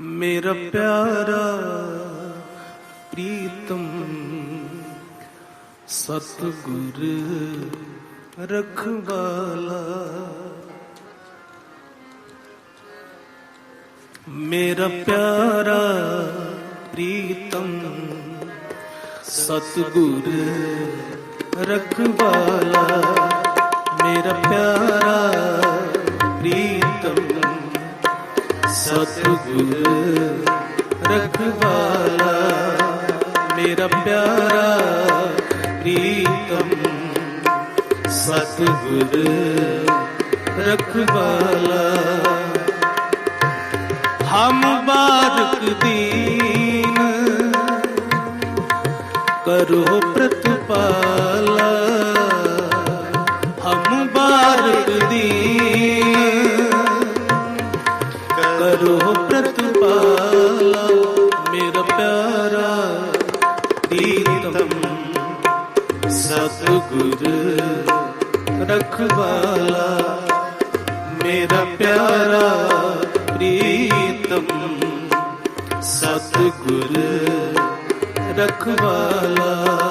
ਮੇਰਾ ਪਿਆਰਾ ਪ੍ਰੀਤਮ ਸਤਿਗੁਰ ਰਖਵਾਲਾ। ਮੇਰਾ ਪਿਆਰਾ ਪ੍ਰੀਤਮ ਸਤਿਗੁਰ ਰਖਵਾਲਾ। ਮੇਰਾ ਪਿਆਰਾ ਪ੍ਰੀਤਮ ਸਤਿਗੁਰ ਰਖਵਾਲਾ ਮੇਰਾ ਪਿਆਰਾ ਪ੍ਰੀਤਮ। ਸਤਿਗੁਰ ਰਖਵਾਲਾ ਹਮ ਬਾਰਕ ਦੀਨ ਕਰੋ ਪ੍ਰਤਪਾਲਾ। ਕਰੋ ਪ੍ਰਤਪਾਲਾ ਮੇਰਾ ਪਿਆਰਾ ਪ੍ਰੀਤਮ ਸਤਿਗੁਰ ਰਖਵਾਲਾ ਮੇਰਾ ਪਿਆਰਾ ਪ੍ਰੀਤਮ ਸਤਿਗੁਰ ਰਖਵਾਲਾ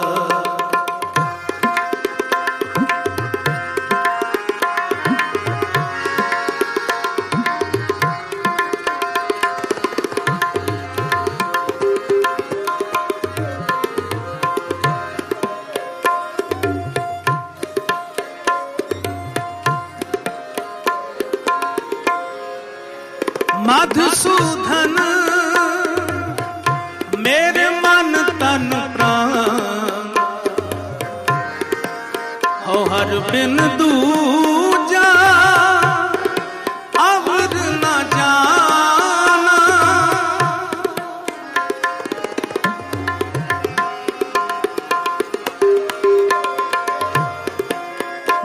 ਮਧਸੂਦਨ ਮੇਰੇ ਮਨ ਤਨ ਪ੍ਰਾਨ ਹੋ ਹਰ ਬਿਨ ਦੂਜਾ ਅਵਰ ਨਾ ਜਾਣਾ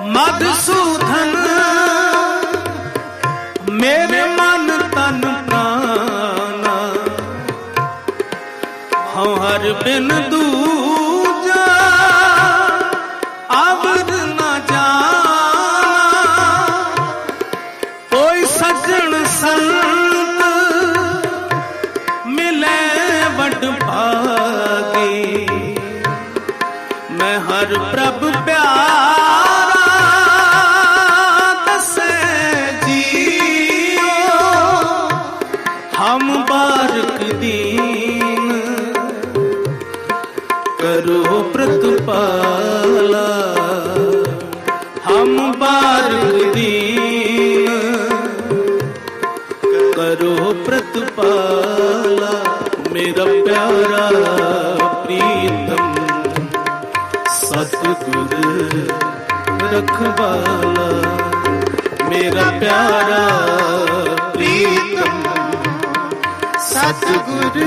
ਮਧਸੂਦਨ ਮੇਰੇ ਹਰ ਬਿਨ ਦੂਜਾ ਅਵਰ ਨਾ ਜਾਣਾ। ਕੋਈ ਸਜਣ ਸੰਤ ਮਿਲੇ ਵਡ ਭਾਗੀ। ਮੈਂ ਹਰ ਪ੍ਰਭ ਕਰੋ ਪ੍ਰਤਪਾਲਾ। ਹਮ ਬਾਰਕ ਦੀਨ। ਕਰੋ ਪ੍ਰਤਪਾਲਾ, ਮੇਰਾ ਪਿਆਰਾ ਪ੍ਰੀਤਮ। ਸਤਿਗੁਰ ਰਖਵਾਲਾ, ਮੇਰਾ ਪਿਆਰਾ ਪ੍ਰੀਤਮ। ਸਤਿਗੁਰ